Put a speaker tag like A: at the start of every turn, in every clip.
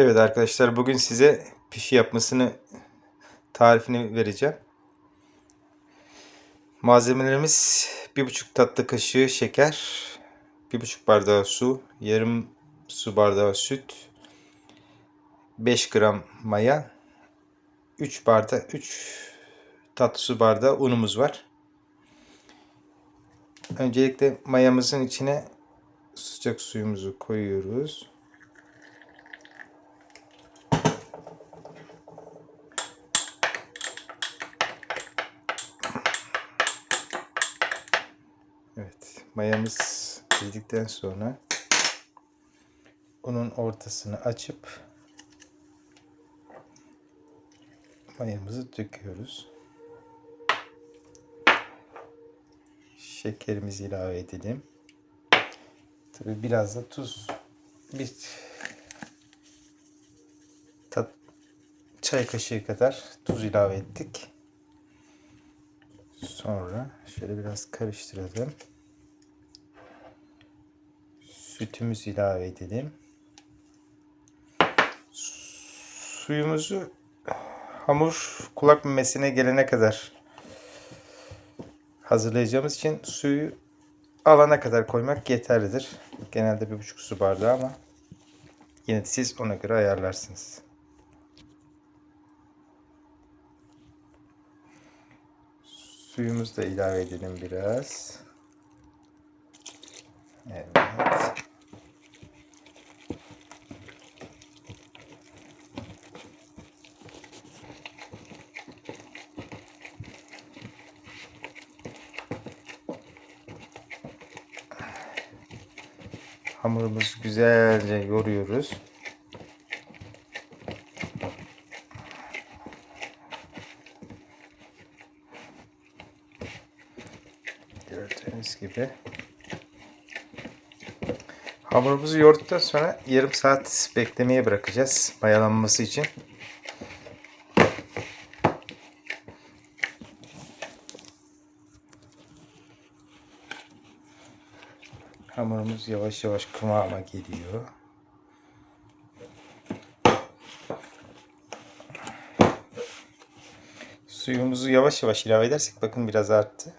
A: Evet arkadaşlar bugün size pişi yapmasını tarifini vereceğim. Malzemelerimiz 1,5 tatlı kaşığı şeker, 1,5 bardağı su, yarım su bardağı süt, 5 gram maya, 3 bardak 3 tatlı su bardağı unumuz var. Öncelikle mayamızın içine sıcak suyumuzu koyuyoruz. Evet, mayamız girdikten sonra unun ortasını açıp mayamızı döküyoruz. Şekerimizi ilave edelim. Tabi biraz da tuz bir tat çay kaşığı kadar tuz ilave ettik. Sonra şöyle biraz karıştıralım. Sütümüzü ilave edelim. Suyumuzu hamur kulak memesine gelene kadar hazırlayacağımız için suyu alana kadar koymak yeterlidir. Genelde bir buçuk su bardağı ama yine de siz ona göre ayarlarsınız. Suyumuzu da ilave edelim biraz. Evet. Hamurumuzu güzelce yoruyoruz. Gördüğünüz gibi. Hamurumuzu yoğurduktan sonra yarım saat beklemeye bırakacağız mayalanması için. Hamurumuz yavaş yavaş kıvama geliyor. Suyumuzu yavaş yavaş ilave edersek bakın biraz arttı.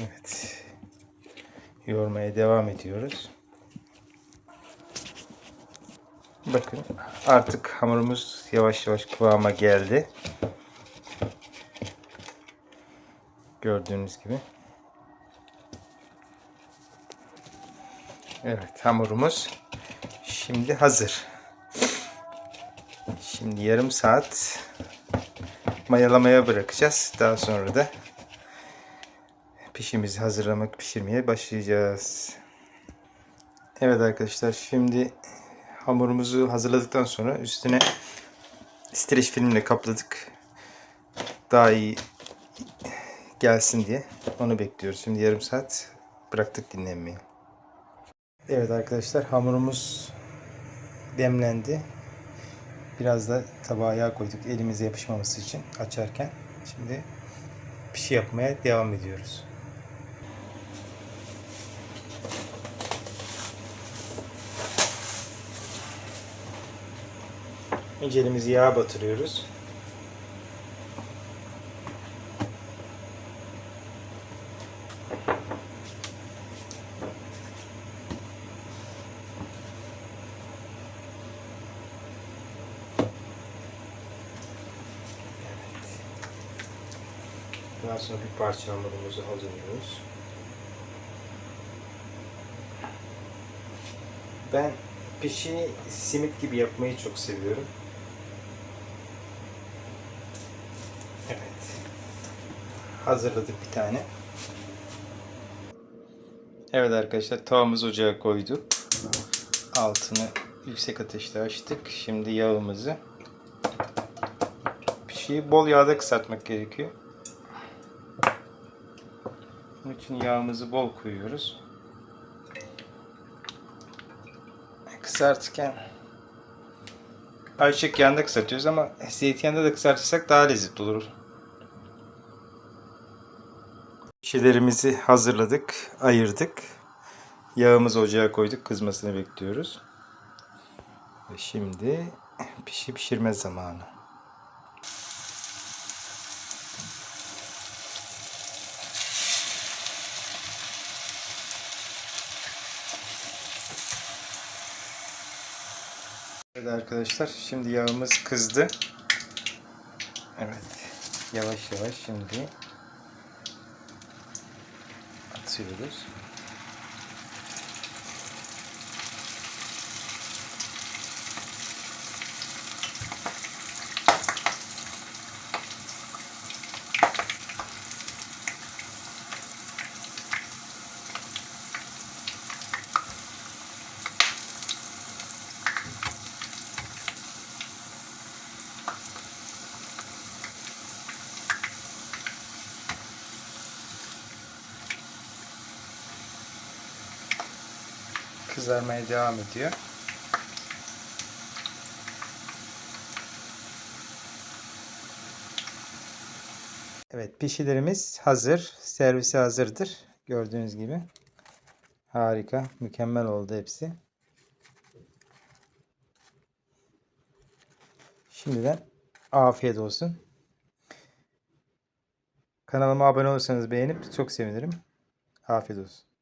A: Evet. Yoğurmaya devam ediyoruz. Bakın artık hamurumuz yavaş yavaş kıvama geldi. Gördüğünüz gibi. Evet hamurumuz şimdi hazır. Şimdi yarım saat mayalamaya bırakacağız. Daha sonra da pişimizi hazırlamak, pişirmeye başlayacağız. Evet arkadaşlar şimdi hamurumuzu hazırladıktan sonra üstüne streç filmle kapladık. Daha iyi gelsin diye onu bekliyoruz. Şimdi yarım saat bıraktık dinlenmeye. Evet arkadaşlar hamurumuz demlendi. Biraz da tabağa yağ koyduk elimize yapışmaması için açarken. Şimdi pişi yapmaya devam ediyoruz. Önce elimizi yağa batırıyoruz. Daha sonra bir parça hamurumuzu alıyoruz. Ben pişi simit gibi yapmayı çok seviyorum. Evet. Hazırladık bir tane. Evet arkadaşlar tavamızı ocağa koyduk. Altını yüksek ateşte açtık. Şimdi yağımızı pişiyi bol yağda kızartmak gerekiyor. Bunun için yağımızı bol koyuyoruz. Kızartırken ayçiçek yağında kızartıyoruz ama zeytinyağında da kızartırsak daha lezzetli olur. Pişilerimizi hazırladık, ayırdık. Yağımızı ocağa koyduk. Kızmasını bekliyoruz. Ve şimdi pişi pişirme zamanı. Evet arkadaşlar şimdi yağımız kızdı. Evet. Yavaş yavaş şimdi atıyoruz. Kızarmaya devam ediyor. Evet pişilerimiz hazır. Servise hazırdır. Gördüğünüz gibi. Harika. Mükemmel oldu hepsi. Şimdiden afiyet olsun. Kanalıma abone olursanız beğenip çok sevinirim. Afiyet olsun.